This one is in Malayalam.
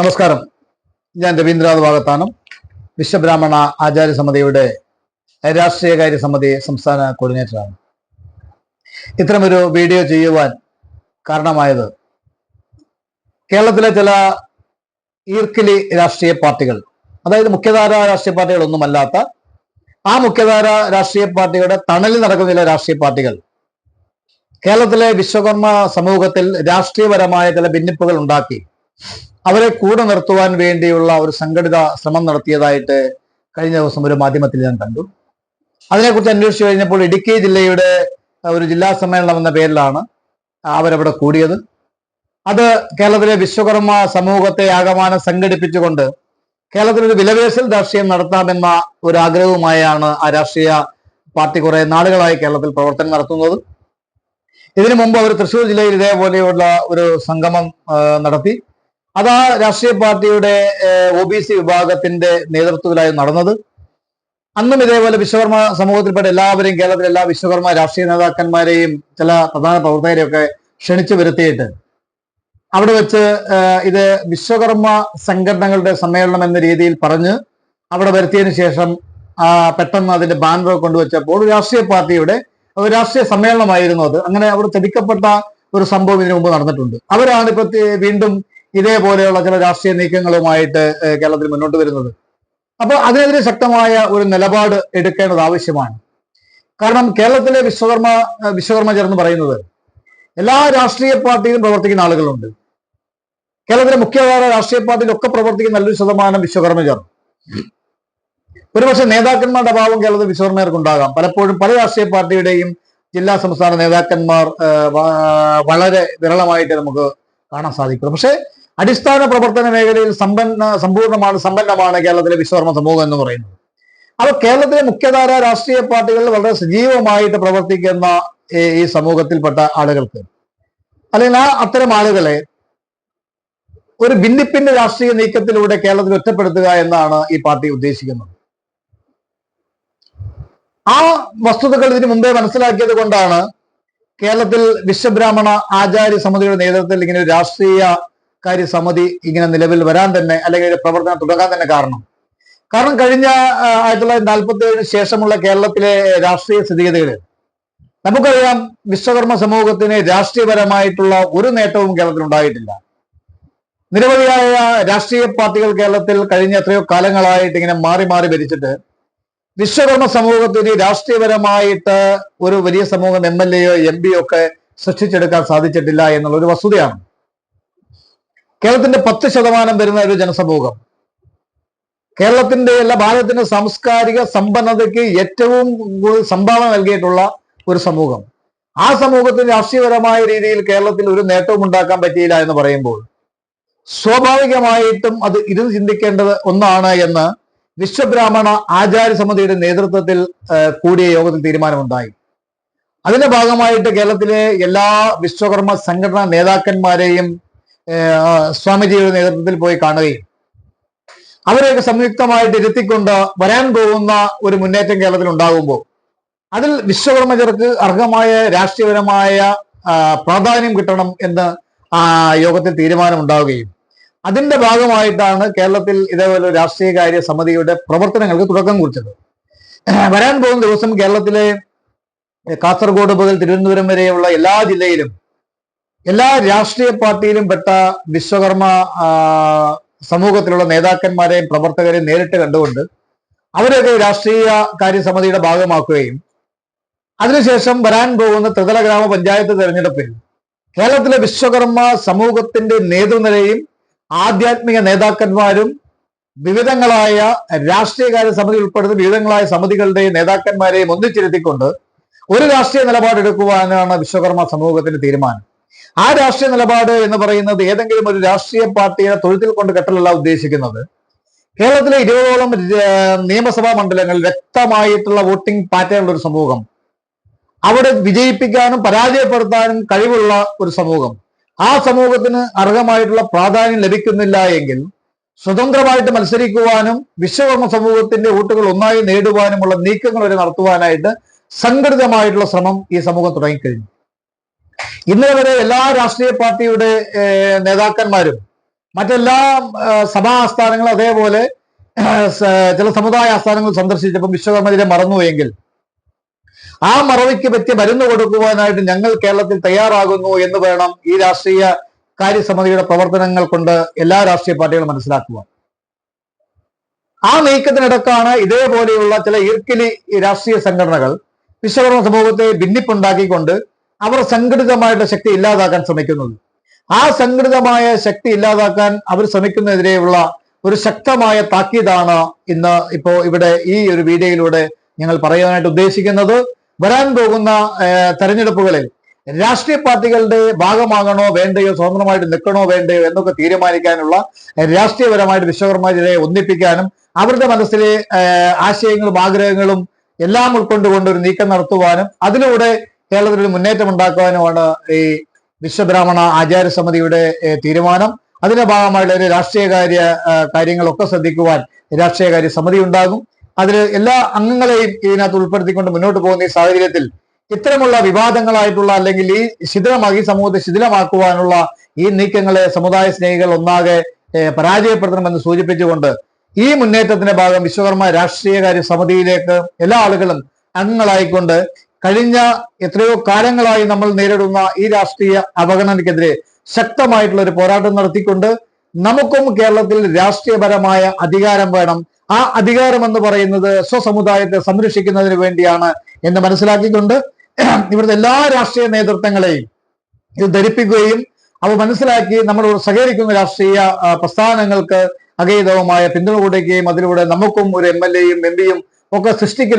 നമസ്കാരം. ഞാൻ രവീന്ദ്രനാഥ് വാഗത്താനം. വിശ്വബ്രാഹ്മണ ആചാര്യ സമിതിയുടെ രാഷ്ട്രീയകാര്യ സമിതി സംസ്ഥാന കോർഡിനേറ്ററാണ്. ഇത്തരമൊരു വീഡിയോ ചെയ്യുവാൻ കാരണമായത് കേരളത്തിലെ ചില ഈർക്കിലി രാഷ്ട്രീയ പാർട്ടികൾ അതായത് മുഖ്യധാര രാഷ്ട്രീയ പാർട്ടികളൊന്നുമല്ലാത്ത ആ മുഖ്യധാര രാഷ്ട്രീയ പാർട്ടിയുടെ തണലിൽ നടക്കുന്ന ചില രാഷ്ട്രീയ പാർട്ടികൾ. കേരളത്തിലെ വിശ്വകർമ്മ സമൂഹത്തിൽ രാഷ്ട്രീയപരമായ ചില ഭിന്നിപ്പുകൾ ഉണ്ടാക്കി അവരെ കൂടെ നിർത്തുവാൻ വേണ്ടിയുള്ള ഒരു സംഘടിത ശ്രമം നടത്തിയതായിട്ട് കഴിഞ്ഞ ദിവസം ഒരു മാധ്യമത്തിൽ ഞാൻ കണ്ടു. അതിനെക്കുറിച്ച് അന്വേഷിച്ചു കഴിഞ്ഞപ്പോൾ ഇടുക്കി ജില്ലയുടെ ഒരു ജില്ലാ സമ്മേളനം എന്ന പേരിലാണ് അവരവിടെ കൂടിയത്. അത് കേരളത്തിലെ വിശ്വകർമ്മ സമൂഹത്തെ ആകമാനം സംഘടിപ്പിച്ചുകൊണ്ട് കേരളത്തിൽ ഒരു വിലവേശൽ രാഷ്ട്രീയം നടത്താമെന്ന ഒരു ആഗ്രഹവുമായാണ് ആ രാഷ്ട്രീയ പാർട്ടി കുറെ നാളുകളായി കേരളത്തിൽ പ്രവർത്തനം നടത്തുന്നത്. ഇതിനു മുമ്പ് അവർ തൃശ്ശൂർ ജില്ലയിൽ ഇതേപോലെയുള്ള ഒരു സംഗമം നടത്തി. അത് രാഷ്ട്രീയ പാർട്ടിയുടെ ഒ ബി സി വിഭാഗത്തിന്റെ നേതൃത്വത്തിലായി നടന്നത്. അന്നും ഇതേപോലെ വിശ്വകർമ്മ സമൂഹത്തിൽപ്പെട്ട എല്ലാവരെയും കേരളത്തിലെ എല്ലാ വിശ്വകർമ്മ രാഷ്ട്രീയ നേതാക്കന്മാരെയും ചില പ്രധാന പ്രവർത്തകരെയും ഒക്കെ ക്ഷണിച്ചു വരുത്തിയിട്ട് അവിടെ വെച്ച് ഇത് വിശ്വകർമ്മ സംഘടനകളുടെ സമ്മേളനം എന്ന രീതിയിൽ പറഞ്ഞ് അവിടെ വരുത്തിയതിനു ശേഷം പെട്ടെന്ന് അതിന്റെ ബാനർ കൊണ്ടുവച്ചപ്പോൾ ഒരു രാഷ്ട്രീയ പാർട്ടിയുടെ ഒരു രാഷ്ട്രീയ സമ്മേളനമായിരുന്നു അത്. അങ്ങനെ അവിടെ ചതിക്കപ്പെട്ട ഒരു സംഭവം ഇതിനു മുമ്പ് നടന്നിട്ടുണ്ട്. അവരാണ് ഇപ്പൊ വീണ്ടും ഇതേപോലെയുള്ള ചില രാഷ്ട്രീയ നീക്കങ്ങളുമായിട്ട് കേരളത്തിൽ മുന്നോട്ട് വരുന്നത്. അപ്പോൾ അതിനെതിരെ ശക്തമായ ഒരു നിലപാട് എടുക്കേണ്ടത് ആവശ്യമാണ്. കാരണം കേരളത്തിലെ വിശ്വകർമ്മ വിശ്വകർമ്മ ചേർന്ന് പറയുന്നത് എല്ലാ രാഷ്ട്രീയ പാർട്ടിയിലും പ്രവർത്തിക്കുന്ന ആളുകളുണ്ട്. കേരളത്തിലെ മുഖ്യധാര രാഷ്ട്രീയ പാർട്ടിയിലൊക്കെ പ്രവർത്തിക്കുന്ന നല്ലൊരു ശതമാനം വിശ്വകർമ്മ ചേർന്ന് ഒരുപക്ഷെ നേതാക്കന്മാരുടെ അഭാവം കേരളത്തിൽ വിശ്വകർമ്മർക്ക് ഉണ്ടാകാം പലപ്പോഴും പല രാഷ്ട്രീയ പാർട്ടിയുടെയും ജില്ലാ സംസ്ഥാന നേതാക്കന്മാർ വളരെ വിരളമായിട്ട് നമുക്ക് കാണാൻ സാധിക്കും പക്ഷേ അടിസ്ഥാന പ്രവർത്തന മേഖലയിൽ സമ്പന്ന സമ്പൂർണമാണ് സമ്പന്നമാണ് കേരളത്തിലെ വിശ്വകർമ്മ സമൂഹം എന്ന് പറയുന്നത്. അപ്പോൾ കേരളത്തിലെ മുഖ്യധാര രാഷ്ട്രീയ പാർട്ടികളിൽ വളരെ സജീവമായിട്ട് പ്രവർത്തിക്കുന്ന ഈ സമൂഹത്തിൽപ്പെട്ട ആളുകൾക്ക് അല്ലെങ്കിൽ ആ അത്തരം ആളുകളെ ഒരു ഭിന്നിപ്പിന്റെ രാഷ്ട്രീയ നീക്കത്തിലൂടെ കേരളത്തിൽ ഒറ്റപ്പെടുത്തുക എന്നാണ് ഈ പാർട്ടി ഉദ്ദേശിക്കുന്നത്. ആ വസ്തുതകൾ ഇതിനു മുമ്പേ മനസ്സിലാക്കിയത് കൊണ്ടാണ് കേരളത്തിൽ വിശ്വബ്രാഹ്മണ ആചാര്യ സമിതിയുടെ നേതൃത്വത്തിൽ ഇങ്ങനെ രാഷ്ട്രീയ കാര്യ സമിതി ഇങ്ങനെ നിലവിൽ വരാൻ തന്നെ അല്ലെങ്കിൽ പ്രവർത്തനം തുടങ്ങാൻ തന്നെ കാരണം. കാരണം കഴിഞ്ഞ ആയിരത്തി തൊള്ളായിരത്തി നാൽപ്പത്തി ഏഴിന് ശേഷമുള്ള കേരളത്തിലെ രാഷ്ട്രീയ സ്ഥിതിഗതികൾ നമുക്കറിയാം വിശ്വകർമ്മ സമൂഹത്തിന് രാഷ്ട്രീയപരമായിട്ടുള്ള ഒരു നേട്ടവും കേരളത്തിൽ ഉണ്ടായിട്ടില്ല. നിരവധിയായ രാഷ്ട്രീയ പാർട്ടികൾ കേരളത്തിൽ കഴിഞ്ഞ എത്രയോ കാലങ്ങളായിട്ട് ഇങ്ങനെ മാറി മാറി ഭരിച്ചിട്ട് വിശ്വകർമ്മ സമൂഹത്തിന് രാഷ്ട്രീയപരമായിട്ട് ഒരു വലിയ സമൂഹം എം എൽ എയോ എം പിയോ ഒക്കെ സൃഷ്ടിച്ചെടുക്കാൻ സാധിച്ചിട്ടില്ല എന്നുള്ള ഒരു വസ്തുതയാണ്. കേരളത്തിന്റെ പത്ത് ശതമാനം വരുന്ന ഒരു ജനസമൂഹം. കേരളത്തിന്റെ അല്ല ഭാരതത്തിന്റെ സാംസ്കാരിക സമ്പന്നതയ്ക്ക് ഏറ്റവും സംഭാവന നൽകിയിട്ടുള്ള ഒരു സമൂഹം. ആ സമൂഹത്തിന് രാഷ്ട്രീയപരമായ രീതിയിൽ കേരളത്തിൽ ഒരു നേട്ടവും ഉണ്ടാക്കാൻ പറ്റിയില്ല എന്ന് പറയുമ്പോൾ സ്വാഭാവികമായിട്ടും അത് ഇരുന്ന് ചിന്തിക്കേണ്ടത് ഒന്നാണ് എന്ന് വിശ്വബ്രാഹ്മണ ആചാര്യ സമിതിയുടെ നേതൃത്വത്തിൽ കൂടിയ യോഗത്തിൽ തീരുമാനമുണ്ടായി. അതിന്റെ ഭാഗമായിട്ട് കേരളത്തിലെ എല്ലാ വിശ്വകർമ്മ സംഘടനാ നേതാക്കന്മാരെയും സ്വാമിജിയുടെ നേതൃത്വത്തിൽ പോയി കാണുകയും അവരെയൊക്കെ സംയുക്തമായിട്ട് ഇരുത്തിക്കൊണ്ട് വരാൻ പോകുന്ന ഒരു മുന്നേറ്റം കേരളത്തിൽ ഉണ്ടാകുമ്പോൾ അതിൽ വിശ്വകർമ്മജർക്ക് അർഹമായ രാഷ്ട്രീയപരമായ പ്രാധാന്യം കിട്ടണം എന്ന് യോഗത്തിൽ തീരുമാനമുണ്ടാവുകയും അതിന്റെ ഭാഗമായിട്ടാണ് കേരളത്തിൽ ഇതേപോലെ രാഷ്ട്രീയ കാര്യ സമിതിയുടെ പ്രവർത്തനങ്ങൾക്ക് തുടക്കം കുറിച്ചത്. വരാൻ പോകുന്ന ദിവസം കേരളത്തിലെ കാസർഗോഡ് മുതൽ തിരുവനന്തപുരം വരെയുള്ള എല്ലാ ജില്ലയിലും എല്ലാ രാഷ്ട്രീയ പാർട്ടിയിലും പെട്ട വിശ്വകർമ്മ സമൂഹത്തിലുള്ള നേതാക്കന്മാരെയും പ്രവർത്തകരെയും നേരിട്ട് കണ്ടുകൊണ്ട് അവരെയൊക്കെ രാഷ്ട്രീയ കാര്യസമിതിയുടെ ഭാഗമാക്കുകയും അതിനുശേഷം വരാൻ പോകുന്ന ത്രിതല ഗ്രാമപഞ്ചായത്ത് തെരഞ്ഞെടുപ്പിൽ കേരളത്തിലെ വിശ്വകർമ്മ സമൂഹത്തിന്റെ നേതൃനിരയും ആധ്യാത്മിക നേതാക്കന്മാരും വിവിധങ്ങളായ രാഷ്ട്രീയകാര്യ സമിതി ഉൾപ്പെടുന്ന വിവിധങ്ങളായ സമിതികളുടെയും നേതാക്കന്മാരെയും ഒന്നിച്ചിരുത്തിക്കൊണ്ട് ഒരു രാഷ്ട്രീയ നിലപാടെടുക്കുവാനാണ് വിശ്വകർമ്മ സമൂഹത്തിന്റെ തീരുമാനം. ആ രാഷ്ട്രീയ നിലപാട് എന്ന് പറയുന്നത് ഏതെങ്കിലും ഒരു രാഷ്ട്രീയ പാർട്ടിയെ തൊഴുത്തിൽ കൊണ്ട് കെട്ടലല്ല ഉദ്ദേശിക്കുന്നത്. കേരളത്തിലെ ഇരുപതോളം നിയമസഭാ മണ്ഡലങ്ങൾ വ്യക്തമായിട്ടുള്ള വോട്ടിംഗ് പാറ്റേൺ ഉള്ള ഒരു സമൂഹം. അവിടെ വിജയിപ്പിക്കാനും പരാജയപ്പെടുത്താനും കഴിവുള്ള ഒരു സമൂഹം. ആ സമൂഹത്തിന് അർഹമായിട്ടുള്ള പ്രാധാന്യം ലഭിക്കുന്നില്ല എങ്കിൽ സ്വതന്ത്രമായിട്ട് മത്സരിക്കുവാനും വിശ്വകർമ്മ സമൂഹത്തിന്റെ വോട്ടുകൾ ഒന്നായി നേടുവാനുമുള്ള നീക്കങ്ങൾ വരെ നടത്തുവാനായിട്ട് സംഘടിതമായിട്ടുള്ള ശ്രമം ഈ സമൂഹം തുടങ്ങിക്കഴിഞ്ഞു. ഇന്നലെ വരെ എല്ലാ രാഷ്ട്രീയ പാർട്ടിയുടെ നേതാക്കന്മാരും മറ്റെല്ലാ സഭാ ആസ്ഥാനങ്ങളും അതേപോലെ ചില സമുദായ ആസ്ഥാനങ്ങൾ സന്ദർശിച്ചപ്പോൾ വിശ്വകർമ്മതിരെ മറന്നുവെങ്കിൽ ആ മറവിക്ക് പറ്റിയ മരുന്ന് കൊടുക്കുവാനായിട്ട് ഞങ്ങൾ കേരളത്തിൽ തയ്യാറാകുന്നു എന്ന് വേണം ഈ രാഷ്ട്രീയ കാര്യസമിതിയുടെ പ്രവർത്തനങ്ങൾ കൊണ്ട് എല്ലാ രാഷ്ട്രീയ പാർട്ടികളും മനസ്സിലാക്കുക ആ നീക്കത്തിനിടക്കാണ് ഇതേപോലെയുള്ള ചില ഈർക്കിലി രാഷ്ട്രീയ സംഘടനകൾ വിശ്വകർമ്മ സമൂഹത്തെ ഭിന്നിപ്പുണ്ടാക്കിക്കൊണ്ട് അവർ സംഘടിതമായിട്ട് ശക്തി ഇല്ലാതാക്കാൻ ശ്രമിക്കുന്നത്. ആ സംഘടിതമായ ശക്തി ഇല്ലാതാക്കാൻ അവർ ശ്രമിക്കുന്നതിനെതിരെയുള്ള ഒരു ശക്തമായ താക്കീതാണ് ഇന്ന് ഇപ്പോ ഇവിടെ ഈ ഒരു വീഡിയോയിലൂടെ ഞങ്ങൾ പറയാനായിട്ട് ഉദ്ദേശിക്കുന്നത്. വരാൻ പോകുന്ന തെരഞ്ഞെടുപ്പുകളിൽ രാഷ്ട്രീയ പാർട്ടികളുടെ ഭാഗമാകണോ വേണ്ടയോ സ്വതന്ത്രമായിട്ട് നിൽക്കണോ വേണ്ടയോ എന്നൊക്കെ തീരുമാനിക്കാനുള്ള രാഷ്ട്രീയപരമായിട്ട് വിശ്വകർമ്മരെ ഒന്നിപ്പിക്കാനും അവരുടെ മനസ്സിലെ ആശയങ്ങളും ആഗ്രഹങ്ങളും എല്ലാം ഉൾക്കൊണ്ടുകൊണ്ട് ഒരു നീക്കം നടത്തുവാനും അതിലൂടെ കേരളത്തിൽ ഒരു മുന്നേറ്റം ഉണ്ടാക്കുവാനുമാണ് ഈ വിശ്വബ്രാഹ്മണ ആചാര്യ സമിതിയുടെ തീരുമാനം. അതിന്റെ ഭാഗമായിട്ട് ഒരു രാഷ്ട്രീയകാര്യ കാര്യങ്ങളൊക്കെ ശ്രദ്ധിക്കുവാൻ രാഷ്ട്രീയകാര്യ സമിതി ഉണ്ടാകും. അതിൽ എല്ലാ അംഗങ്ങളെയും ഇതിനകത്ത് ഉൾപ്പെടുത്തിക്കൊണ്ട് മുന്നോട്ട് പോകുന്ന ഈ സാഹചര്യത്തിൽ ഇത്തരമുള്ള വിവാദങ്ങളായിട്ടുള്ള അല്ലെങ്കിൽ ഈ ശിഥിലമാക്കി സമൂഹത്തെ ശിഥിലമാക്കുവാനുള്ള ഈ നീക്കങ്ങളെ സമുദായ സ്നേഹികൾ ഒന്നാകെ പരാജയപ്പെടുത്തണമെന്ന് സൂചിപ്പിച്ചുകൊണ്ട് ഈ മുന്നേറ്റത്തിന്റെ ഭാഗം വിശ്വകർമ്മ രാഷ്ട്രീയകാര്യ സമിതിയിലേക്ക് എല്ലാ ആളുകളും അംഗങ്ങളായിക്കൊണ്ട് കഴിഞ്ഞ എത്രയോ കാലങ്ങളായി നമ്മൾ നേരിടുന്ന ഈ രാഷ്ട്രീയ അവഗണനയ്ക്കെതിരെ ശക്തമായിട്ടുള്ള ഒരു പോരാട്ടം നടത്തിക്കൊണ്ട് നമുക്കും കേരളത്തിൽ രാഷ്ട്രീയപരമായ അധികാരം വേണം. ആ അധികാരം എന്ന് പറയുന്നത് സ്വസമുദായത്തെ സംരക്ഷിക്കുന്നതിന് വേണ്ടിയാണ് എന്ന് മനസ്സിലാക്കിക്കൊണ്ട് ഇവിടുത്തെ എല്ലാ രാഷ്ട്രീയ നേതൃത്വങ്ങളെയും ഇത് ധരിപ്പിക്കുകയും അവ മനസ്സിലാക്കി നമ്മൾ സഹകരിക്കുന്ന രാഷ്ട്രീയ പ്രസ്ഥാനങ്ങൾക്ക് അഗൈതവുമായ പിന്തുണ കൊടുക്കുകയും അതിലൂടെ നമുക്കും ഒരു എം എൽ എയും എം പിയും ഒക്കെ സൃഷ്ടിക്കൽ